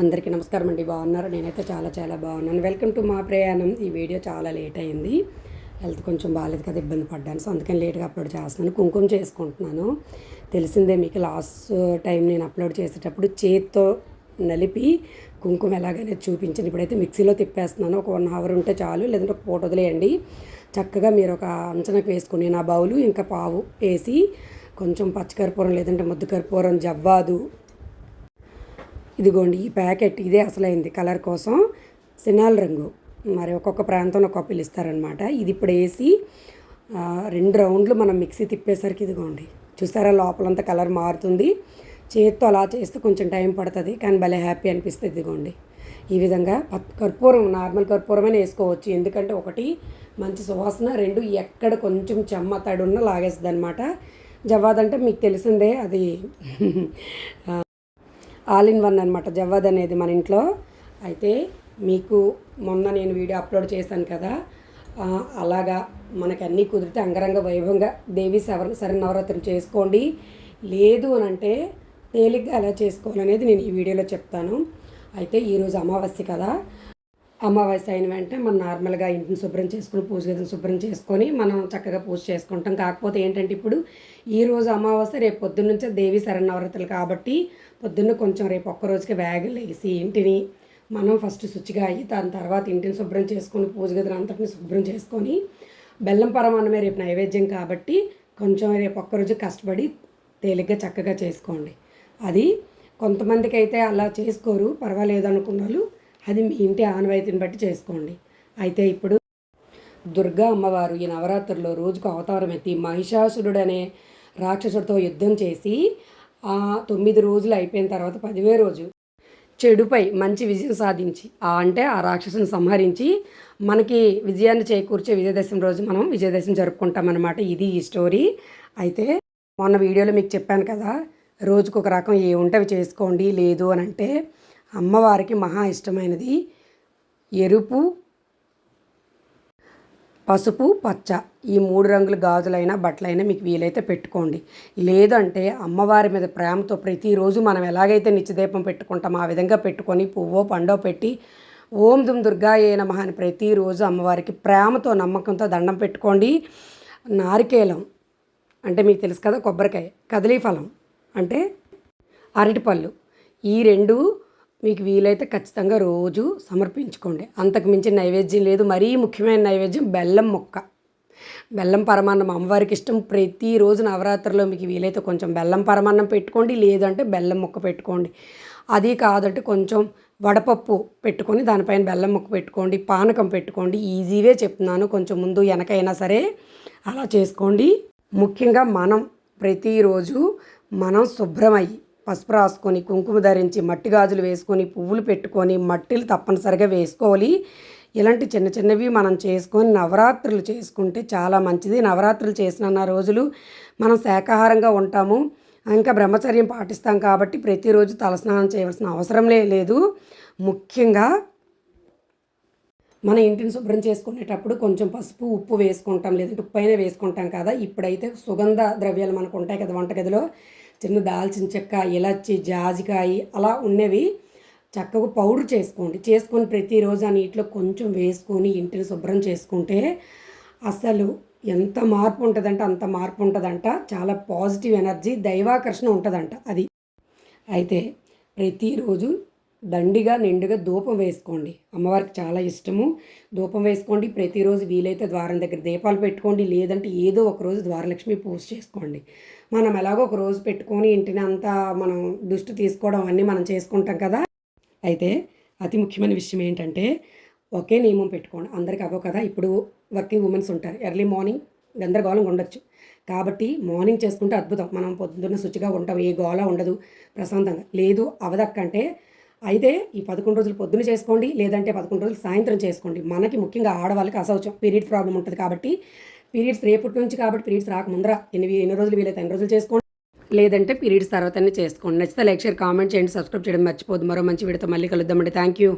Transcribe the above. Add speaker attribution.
Speaker 1: అందరికీ నమస్కారం అండి. బాగున్నారు? నేనైతే చాలా చాలా బాగున్నాను. వెల్కమ్ టు మా ప్రయాణం. ఈ వీడియో చాలా లేట్ అయింది. హెల్త్ కొంచెం బాగాలేదు కదా ఇబ్బంది పడ్డాను. సో అందుకని లేట్గా అప్లోడ్ చేస్తున్నాను. కుంకుమ చేసుకుంటున్నాను. తెలిసిందే మీకు లాస్ట్ టైం నేను అప్లోడ్ చేసేటప్పుడు చేత్తో నలిపి కుంకుమ ఎలాగైనా చూపించాను. ఇప్పుడైతే మిక్సీలో తిప్పేస్తున్నాను. ఒక వన్ అవర్ ఉంటే చాలు. లేదంటే ఒక పూట వదిలేయండి. చక్కగా మీరు ఒక అంచనకు వేసుకుని నా బౌలు ఇంకా పావు వేసి కొంచెం పచ్చకర్పూరం లేదంటే ముద్దు కర్పూరం జవ్వాదు ఇదిగోండి ఈ ప్యాకెట్ ఇదే అసలైంది కలర్ కోసం. సినాల్ రంగు. మరి ఒక్కొక్క ప్రాంతంలో ఒక్కొక్క పిలుస్తారనమాట ఇది ఇప్పుడు వేసి రెండు రౌండ్లు మనం మిక్సీ తిప్పేసరికి ఇదిగోండి చూసారా లోపలంతా కలర్ మారుతుంది. చేత్తో అలా చేస్తే కొంచెం టైం పడుతుంది కానీ భలే హ్యాపీ అనిపిస్తుంది ఇదిగోండి. ఈ విధంగా కర్పూరం నార్మల్ కర్పూరమైన వేసుకోవచ్చు. ఎందుకంటే ఒకటి మంచి సువాసన రెండు ఎక్కడ కొంచెం చెమ్మ తడున్న లాగేస్తుంది అనమాట జవాద్ అంటే మీకు తెలిసిందే అది ఆల్ ఇన్ వన్ అనమాట జవ్వద్ అనేది మన ఇంట్లో. అయితే మీకు మొన్న నేను వీడియో అప్లోడ్ చేశాను కదా. అలాగా మనకి అన్నీ కుదిరితే అంగరంగ వైభవంగా దేవి సవర శరణవరాత్రులు చేసుకోండి. లేదు అని అంటే తేలిగ్గా ఎలా చేసుకోవాలనేది నేను ఈ వీడియోలో చెప్తాను. అయితే ఈరోజు అమావాస్య కదా. అమావాస్య అయిన వెంటనే మనం నార్మల్గా ఇంటిని శుభ్రం చేసుకుని పూజ గదిని శుభ్రం చేసుకొని మనం చక్కగా పూజ చేసుకుంటాం. కాకపోతే ఏంటంటే ఇప్పుడు ఈ రోజు అమావాస్య రేపు పొద్దున్న నుంచే దేవి శరణవరాత్రులు కాబట్టి పొద్దున్న కొంచెం రేపు ఒక్క రోజుకి వేగం ఇంటిని మనం ఫస్ట్ శుచిగా అయ్యి దాని తర్వాత ఇంటిని శుభ్రం చేసుకొని పూజ గదిని అంతటిని శుభ్రం చేసుకొని బెల్లం పరమాన్నమే రేపు నైవేద్యం కాబట్టి కొంచెం రేపు ఒక్కరోజు కష్టపడి తేలిగ్గా చక్కగా చేసుకోండి. అది కొంతమందికి అయితే అలా చేసుకోరు పర్వాలేదు అనుకున్న వాళ్ళు అది మీ ఇంటి ఆనవాయితీని బట్టి చేసుకోండి. అయితే ఇప్పుడు దుర్గా అమ్మవారు ఈ నవరాత్రుల్లో రోజుకు అవతారం ఎత్తి మహిషాసురుడు అనే రాక్షసుడితో యుద్ధం చేసి ఆ తొమ్మిది రోజులు అయిపోయిన తర్వాత పదివే రోజు చెడుపై మంచి విజయం సాధించి ఆ అంటే ఆ రాక్షసుని సంహరించి మనకి విజయాన్ని చేకూర్చే విజయదశమి రోజు మనం విజయదశమి జరుపుకుంటామన్నమాట. ఇది ఈ స్టోరీ. అయితే మొన్న వీడియోలో మీకు చెప్పాను కదా రోజుకు ఒక రకం ఏ ఉంటే అవి చేసుకోండి లేదు అని అంటే అమ్మవారికి మహా ఇష్టమైనది ఎరుపు పసుపు పచ్చ. ఈ మూడు రంగుల గాజులైనా బట్టలైనా మీకు వీలైతే పెట్టుకోండి. లేదంటే అమ్మవారి మీద ప్రేమతో ప్రతిరోజు మనం ఎలాగైతే నిత్యదీపం పెట్టుకుంటామో ఆ విధంగా పెట్టుకొని పువ్వో పండో పెట్టి ఓం దుమ్ దుర్గా ఏ నమ అని ప్రతిరోజు అమ్మవారికి ప్రేమతో నమ్మకంతో దండం పెట్టుకోండి. నారికేలం అంటే మీకు తెలుసు కదా కొబ్బరికాయ కదలీ ఫలం అంటే అరటిపళ్ళు. ఈ రెండు మీకు వీలైతే ఖచ్చితంగా రోజు సమర్పించుకోండి. అంతకు మించి నైవేద్యం లేదు. మరీ ముఖ్యమైన నైవేద్యం బెల్లం మొక్క. బెల్లం పరమాన్నం అమ్మవారికి ఇష్టం. ప్రతిరోజు నవరాత్రిలో మీకు వీలైతే కొంచెం బెల్లం పరమాన్నం పెట్టుకోండి. లేదంటే బెల్లం మొక్క పెట్టుకోండి. అది కాదంటే కొంచెం వడపప్పు పెట్టుకొని దానిపైన బెల్లం ముక్క పెట్టుకోండి. పానకం పెట్టుకోండి. ఈజీవే చెప్తున్నాను. కొంచెం ముందు వెనకైనా సరే అలా చేసుకోండి. ముఖ్యంగా మనం ప్రతిరోజు మనం శుభ్రమయ్యి పసుపు రాసుకొని కుంకుమ ధరించి మట్టి గాజులు వేసుకొని పువ్వులు పెట్టుకొని మట్టిలు తప్పనిసరిగా వేసుకోవాలి. ఇలాంటి చిన్న చిన్నవి మనం చేసుకొని నవరాత్రులు చేసుకుంటే చాలా మంచిది. నవరాత్రులు చేసిన రోజులు మనం శాకాహారంగా ఉంటాము. ఇంకా బ్రహ్మచర్యం పాటిస్తాం కాబట్టి ప్రతిరోజు తలస్నానం చేయవలసిన అవసరం లేదు. ముఖ్యంగా మన ఇంటిని శుభ్రం చేసుకునేటప్పుడు కొంచెం పసుపు ఉప్పు వేసుకుంటాం. లేదంటే ఉప్పు అయినా వేసుకుంటాం కదా. ఇప్పుడైతే సుగంధ ద్రవ్యాలు మనకు ఉంటాయి కదా వంటగదిలో. చిన్న దాల్చిన చెక్క ఇలాచి జాజికాయ అలా ఉన్నవి చక్కగా పౌడర్ చేసుకోండి. చేసుకొని ప్రతిరోజు ఆ నీటిలో కొంచెం వేసుకొని ఇంటిని శుభ్రం చేసుకుంటే అసలు ఎంత మార్పు ఉంటుందంటే అంత మార్పు ఉంటుందంట. చాలా పాజిటివ్ ఎనర్జీ దైవాకర్షణ ఉంటుందంట అది. అయితే ప్రతిరోజు దండిగా నిండుగా ధూపం వేసుకోండి. అమ్మవారికి చాలా ఇష్టము. ధూపం వేసుకోండి. ప్రతిరోజు వీలైతే ద్వారం దగ్గర దీపాలు పెట్టుకోండి. లేదంటే ఏదో ఒక రోజు ద్వారలక్ష్మి పూజ చేసుకోండి. మనం ఎలాగో ఒక రోజు పెట్టుకొని ఇంటిని అంతా మనం దుష్టి తీసుకోవడం అన్నీ మనం చేసుకుంటాం కదా. అయితే అతి ముఖ్యమైన విషయం ఏంటంటే ఒకే నియమం పెట్టుకోండి. అందరికి అవ్వవు కదా. ఇప్పుడు వర్కింగ్ ఉమెన్స్ ఉంటారు. ఎర్లీ మార్నింగ్ గందరగోళంగా ఉండొచ్చు. కాబట్టి మార్నింగ్ చేసుకుంటే అద్భుతం. మనం పొద్దున్న శుచిగా ఉంటాం. ఏ గోళ ఉండదు. ప్రశాంతంగా. లేదు అవదక్కంటే అయితే ఈ పదకొండు రోజులు పొద్దున చేసుకోండి లేదంటే పదకొండు రోజులు సాయంత్రం చేసుకోండి. మనకి ముఖ్యంగా ఆడవాళ్ళకి అసౌచం. పీరియడ్ ప్రాబ్లం ఉంటుంది కాబట్టి పీరియడ్స్ రేపటి నుంచి కాబట్టి పీరియడ్స్ రాకముందర ఎన్ని ఎన్ని రోజులు వీలైతే ఎన్ని రోజులు చేసుకోండి. లేదంటే పీరియడ్స్ తర్వాతనే చేసుకోండి. నచ్చితే లైక్ షేర్ కామెంట్ చేయండి. సబ్స్క్రైబ్ చేయడం మర్చిపోదు మరో మంచి విడత మళ్ళీ కలుద్దామండి. Thank you